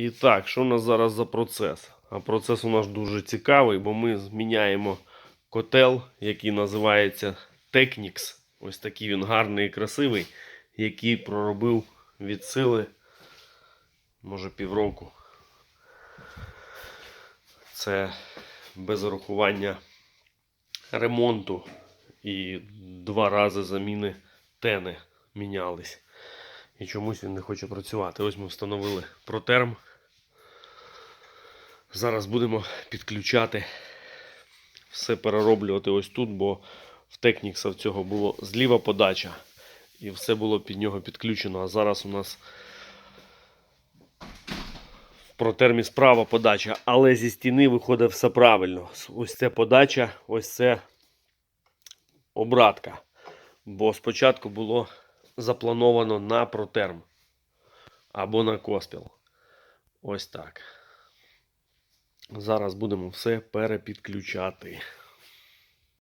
І так, що у нас зараз за процес? А процес у нас дуже цікавий, бо ми зміняємо котел, який називається Technics. Ось такий він гарний і красивий, який проробив від сили, може, півроку. Це без урахування ремонту і два рази заміни тени мінялись. І чомусь він не хоче працювати. Ось ми встановили протерм. Зараз будемо підключати, все перероблювати ось тут, бо в Технікса в цього було зліва подача. І все було під нього підключено. А зараз у нас в протермі справа подача, але зі стіни виходить все правильно. Ось це подача, ось це обратка. Бо спочатку було заплановано на протерм або на коспіл. Ось так. Зараз будемо все перепідключати.